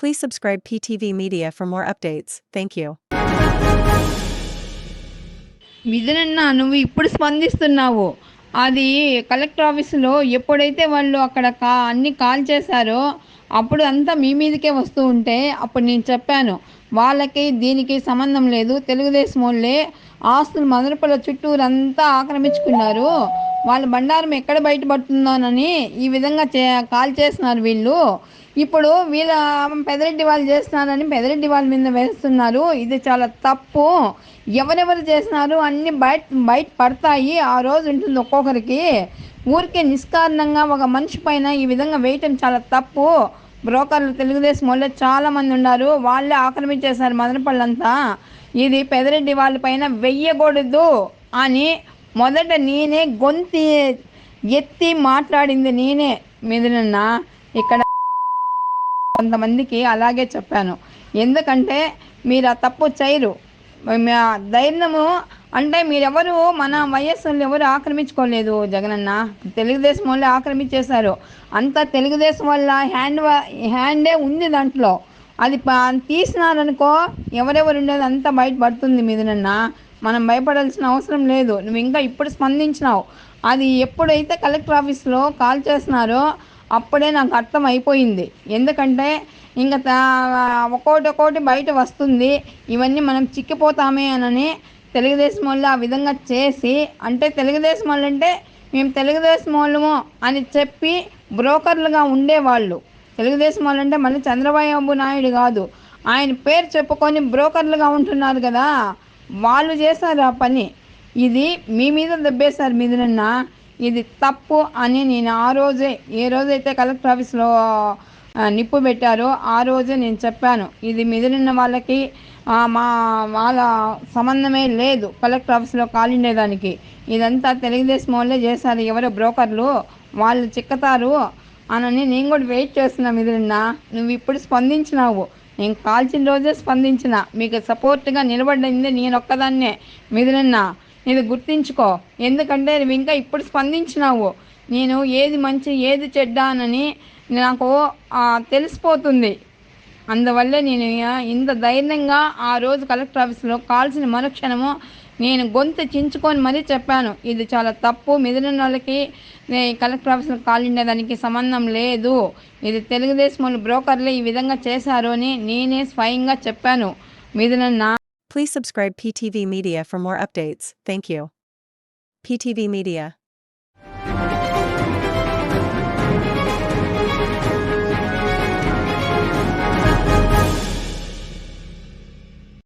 Please subscribe PTV Media for more updates. Thank you. విజనన్న నువ్వు ఇప్పుడు స్పందిస్తున్నావు అది కలెక్టర్ ఆఫీసులో ఎప్పుడైతే వాళ్ళు అక్కడ కా అన్ని కాల్ చేశారో అప్పుడు అంతా మీ మీదకే వస్తూ ఉంటే అప్పుడు నేను చెప్పాను వాళ్ళకి దీనికి సంబంధం లేదు తెలుగుదేశం వాళ్ళే ఆస్తులు మదనపల్ల చుట్టూరంతా ఆక్రమించుకున్నారు వాళ్ళ బండారం ఎక్కడ బయటపడుతుందోనని ఈ విధంగా చే కాల్ చేస్తున్నారు వీళ్ళు. ఇప్పుడు వీళ్ళ పెదరెడ్డి వాళ్ళు చేస్తున్నారని పెదరెడ్డి వాళ్ళ మీద వేస్తున్నారు. ఇది చాలా తప్పు. ఎవరెవరు చేస్తున్నారు? అన్నీ బయట బయట పడతాయి. ఆ రోజు ఉంటుంది ఒక్కొక్కరికి. ఊరికే నిష్కారణంగా ఒక మనిషి పైన ఈ విధంగా వేయటం చాలా తప్పు. బ్రోకర్లు తెలుగుదేశం వాళ్ళే చాలామంది ఉన్నారు. వాళ్ళే ఆక్రమించేశారు మదనపల్లంతా. ఇది పెదరెడ్డి వాళ్ళ పైన వెయ్యకూడదు అని మొదట నేనే గొంతి ఎత్తి మాట్లాడింది నేనే. మీదనన్న ఇక్కడ కొంతమందికి అలాగే చెప్పాను. ఎందుకంటే మీరు ఆ తప్పు చేయరు. ధైర్యము అంటే మీరెవరు? మన వయస్సులు ఎవరు ఆక్రమించుకోలేదు జగనన్న. తెలుగుదేశం వాళ్ళు ఆక్రమించేశారు. అంత తెలుగుదేశం వల్ల హ్యాండ్ హ్యాండే ఉంది దాంట్లో. అది ప- తీసినారనుకో ఎవరెవరు ఉండేది అంతా బయటపడుతుంది మీదనన్న. మనం భయపడాల్సిన అవసరం లేదు. నువ్వు ఇంకా ఇప్పుడు స్పందించినావు. అది ఎప్పుడైతే కలెక్టర్ ఆఫీస్లో కాల్ చేస్తున్నారో అప్పుడే నాకు అర్థం అయిపోయింది ఎందుకంటే ఇంకా ఒక్కోటి ఒక్కోటి బయట వస్తుంది. ఇవన్నీ మనం చిక్కిపోతామే అని తెలుగుదేశం వాళ్ళు ఆ విధంగా చేసి అంటే తెలుగుదేశం వాళ్ళు అంటే మేము తెలుగుదేశం వాళ్ళము అని చెప్పి బ్రోకర్లుగా ఉండేవాళ్ళు. తెలుగుదేశం వాళ్ళు అంటే మళ్ళీ చంద్రబాబు నాయుడు కాదు. ఆయన పేరు చెప్పుకొని బ్రోకర్లుగా ఉంటున్నారు కదా. వాళ్ళు చేశారు ఆ పని. ఇది మీ మీద దెబ్బేశారు మీదనన్న ఇది తప్పు అని నేను ఆ రోజే ఏ రోజైతే కలెక్టర్ ఆఫీస్లో నిప్పు పెట్టారో ఆ రోజే నేను చెప్పాను. ఇది మిదిలిన వాళ్ళకి మా వాళ్ళ సంబంధమే లేదు కలెక్టర్ ఆఫీస్లో కాలిండేదానికి ఇదంతా తెలుగుదేశం వాళ్ళే చేశారు. ఎవరో బ్రోకర్లు? వాళ్ళు చిక్కతారు. అనని నేను కూడా వెయిట్ చేస్తున్నా మిదిలిన నువ్వు ఇప్పుడు స్పందించినావు. నేను కాల్చిన రోజే స్పందించిన. మీకు సపోర్ట్గా నిలబడింది నేను ఒక్కదాన్నే. మిదిలిన ఇది గుర్తించుకో. ఎందుకంటే నువ్వు ఇంకా ఇప్పుడు స్పందించినావు. నేను ఏది మంచి ఏది చెడ్డానని నాకు తెలిసిపోతుంది. అందువల్ల నేను ఇంత ధైర్యంగా ఆ రోజు కలెక్టర్ ఆఫీస్లో కాల్సిన మరుక్షణము నేను గొంతు చించుకొని మరీ చెప్పాను ఇది చాలా తప్పు మిగిలిన వాళ్ళకి కలెక్టర్ ఆఫీస్లో కాలిండే దానికి సంబంధం లేదు ఇది తెలుగుదేశం వాళ్ళు బ్రోకర్లే ఈ విధంగా చేశారు అని నేనే స్వయంగా చెప్పాను మిగిలిన Please subscribe PTV Media for more updates. Thank you. PTV Media.